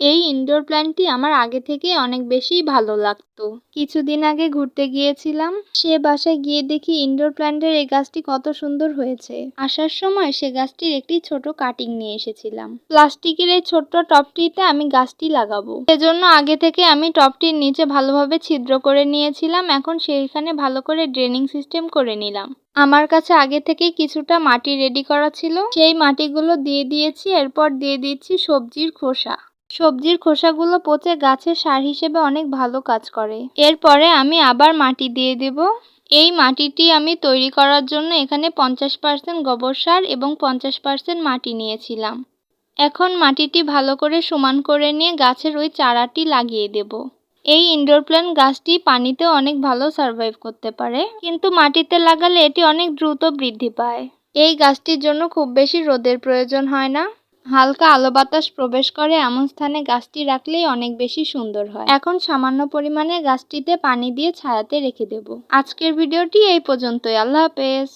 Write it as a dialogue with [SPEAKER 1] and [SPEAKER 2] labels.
[SPEAKER 1] এই ইনডোর প্ল্যান্টটি আমার আগে থেকে অনেক বেশি ভালো লাগতো। কিছুদিন আগে ঘুরতে গিয়েছিলাম, সে বাসায় গিয়ে দেখি ইনডোর প্ল্যান্টের এই গাছটি কত সুন্দর হয়েছে। আসার সময় সে গাছটির একটি ছোট কাটিং নিয়ে এসেছিলাম। প্লাস্টিকের এই ছোট্ট টবটিতে আমি গাছটি লাগাবো। সেজন্য আগে থেকে আমি টবটির নিচে ভালোভাবে ছিদ্র করে নিয়েছিলাম, এখন সেইখানে ভালো করে ড্রেনিং সিস্টেম করে নিলাম। আমার কাছে আগে থেকেই কিছুটা মাটি রেডি করা ছিল। সেই মাটিগুলো দিয়ে দিয়েছি, এরপর দিয়ে দিচ্ছি সবজির খোসা। সবজির খোসাগুলো পচে গাছের সার হিসেবে অনেক ভালো কাজ করে। এরপরে আমি আবার মাটি দিয়ে দেব। এই মাটিটি আমি তৈরি করার জন্য এখানে পঞ্চাশ পার্সেন্ট গোবর সার এবং পঞ্চাশ পার্সেন্ট মাটি নিয়েছিলাম। এখন মাটিটি ভালো করে সমান করে নিয়ে গাছের ওই চারাটি লাগিয়ে দেব। এই ইনডোর প্ল্যান্ট গাছটি পানিতে অনেক ভালো সার্ভাইভ করতে পারে, কিন্তু মাটিতে লাগালে এটি অনেক দ্রুত বৃদ্ধি পায়। এই গাছটির জন্য খুব বেশি রোদের প্রয়োজন হয় না। হালকা আলো বাতাস প্রবেশ করে এমন স্থানে গাছটি রাখলেই অনেক বেশি সুন্দর হয়। এখন সামান্য পরিমাণে গাছটিতে পানি দিয়ে ছায়াতে রেখে দেব। আজকের ভিডিওটি এই পর্যন্তই। আল্লাহ হাফেজ।